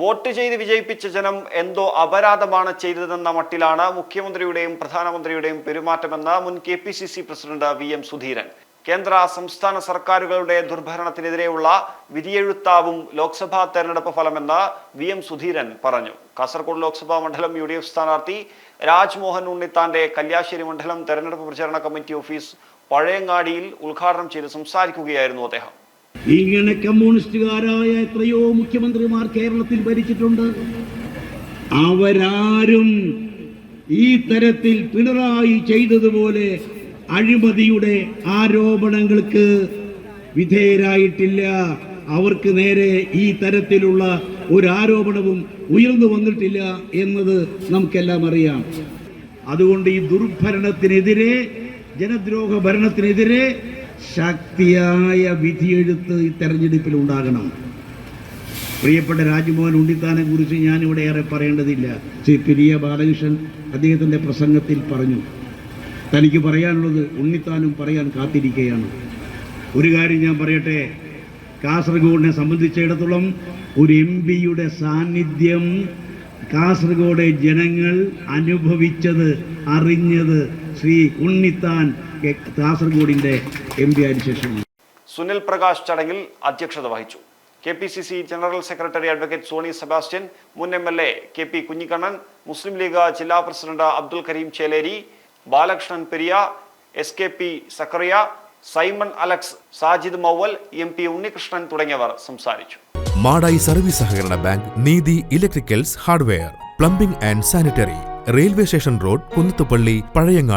Vote ചെയ്ത് വിജയിപ്പിച്ച ജനം എന്തോ അപരാധമാണ് ചെയ്തതെന്ന മട്ടിലാണ് മുഖ്യമന്ത്രിയുടെയും പ്രധാനമന്ത്രിയുടെയും പെരുമാറ്റമെന്ന് മുൻ K P C C president V M Sudheeran. കേന്ദ്ര സംസ്ഥാന സർക്കാരുകളുടെ ദുർഭരണത്തിനെതിരെയുള്ള വിധിയെഴുത്താവും ലോക്സഭാ തെരഞ്ഞെടുപ്പ് ഫലമെന്ന് വി എം സുധീരൻ പറഞ്ഞു. കാസർഗോഡ് ലോക്സഭാ മണ്ഡലം യു ഡി എഫ് സ്ഥാനാർത്ഥി രാജ്മോഹൻ ഉണ്ണിത്താന്റെ കല്യാശ്ശേരി മണ്ഡലം തെരഞ്ഞെടുപ്പ് പ്രചരണ കമ്മിറ്റി ഓഫീസ് പഴയങ്ങാടിയിൽ ഉദ്ഘാടനം ചെയ്ത് സംസാരിക്കുകയായിരുന്നു അദ്ദേഹം. ഇങ്ങനെ കമ്മ്യൂണിസ്റ്റുകാരായ എത്രയോ മുഖ്യമന്ത്രിമാർ കേരളത്തിൽ ഭരിച്ചിട്ടുണ്ട്. അവരാരും ഈ തരത്തിൽ പിണറായി ചെയ്തതുപോലെ അഴിമതിയുടെ ആരോപണങ്ങൾക്ക് വിധേയരായിട്ടില്ല. അവർക്ക് നേരെ ഈ തരത്തിലുള്ള ഒരു ആരോപണവും ഉയർന്നു വന്നിട്ടില്ല എന്നത് നമുക്കെല്ലാം അറിയാം. അതുകൊണ്ട് ഈ ദുർഭരണത്തിനെതിരെ ജനദ്രോഹ ഭരണത്തിനെതിരെ ശക്തിയായ വിധിയെഴുത്ത് ഈ തെരഞ്ഞെടുപ്പിൽ ഉണ്ടാകണം. പ്രിയപ്പെട്ട രാജ്മോഹൻ ഉണ്ണിത്താനെ കുറിച്ച് ഞാനിവിടെ ഏറെ പറയേണ്ടതില്ല. ശ്രീ പിരിയ ബാലകൃഷ്ണൻ അദ്ദേഹത്തിന്റെ പ്രസംഗത്തിൽ പറഞ്ഞു. തനിക്ക് പറയാനുള്ളത് ഉണ്ണിത്താനും പറയാൻ കാത്തിരിക്കുകയാണ് ഒരു കാര്യം ഞാൻ പറയട്ടെ. കാസർഗോഡിനെ സംബന്ധിച്ചിടത്തോളം ഒരു എം പിയുടെ സാന്നിധ്യം കാസർഗോഡ് ജനങ്ങൾ അനുഭവിച്ചത് അറിഞ്ഞത് ശ്രീ ഉണ്ണിത്താൻ കാസർഗോഡിന്റെ എം പി ആയതിനു ശേഷമാണ് സുനിൽ പ്രകാശ് ചടങ്ങിൽ അധ്യക്ഷത വഹിച്ചു. K P C C general secretary advocate Soni Sebastian മുൻ M L A K P Kunhikannan Muslim League ജില്ലാ president Abdul Kareem Cheleri Balakrishnan Periya S K P Sakariya Simon Alex Sajid Mauval M P Unnikrishnan തുടങ്ങിയവർ സംസാരിച്ചു. Madayi service സഹകരണ bank Neethi electricals hardware plumbing and sanitary railway station road Kunnathupalli Pazhayangadi